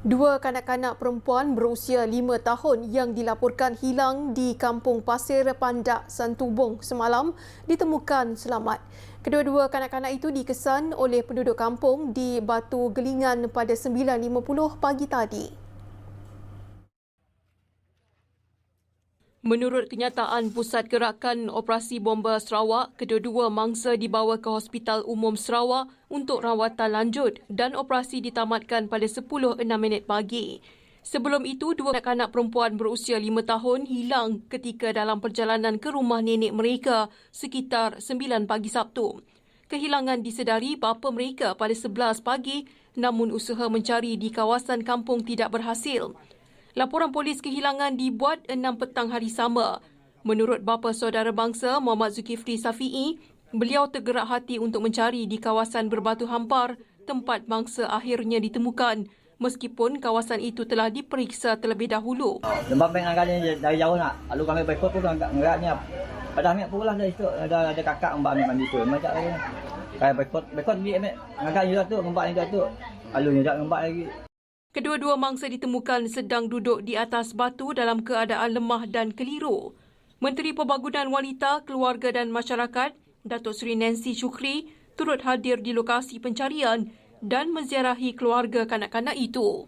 Dua kanak-kanak perempuan berusia lima tahun yang dilaporkan hilang di Kampung Pasir Pandak, Santubong semalam ditemukan selamat. Kedua-dua kanak-kanak itu dikesan oleh penduduk kampung di Batu Gelingan pada 9.50 pagi tadi. Menurut kenyataan Pusat Gerakan Operasi Bomba Sarawak, kedua-dua mangsa dibawa ke Hospital Umum Sarawak untuk rawatan lanjut dan operasi ditamatkan pada 10.06 pagi. Sebelum itu, dua anak-anak perempuan berusia 5 tahun hilang ketika dalam perjalanan ke rumah nenek mereka sekitar 9 pagi Sabtu. Kehilangan disedari bapa mereka pada 11 pagi namun usaha mencari di kawasan kampung tidak berhasil. Laporan polis kehilangan dibuat 6 petang hari sama. Menurut bapa saudara bangsa Muhammad Zulkifli Safi'i, beliau tergerak hati untuk mencari di kawasan berbatu hampar tempat bangsa akhirnya ditemukan meskipun kawasan itu telah diperiksa terlebih dahulu. Lembab bank angkatnya dari jauh nak. Lalu kami berikut tu angkat ngeratnya. Pada ambil pula dah itu ada ada kakak mbak ambil mandi tu. Macam lagi. Kayak berikut berikut dia ambil angkat juga tu mbak juga tu. Lalu juga mbak lagi. Kedua-dua mangsa ditemukan sedang duduk di atas batu dalam keadaan lemah dan keliru. Menteri Pembangunan Wanita, Keluarga dan Masyarakat, Datuk Seri Nancy Shukri, turut hadir di lokasi pencarian dan menziarahi keluarga kanak-kanak itu.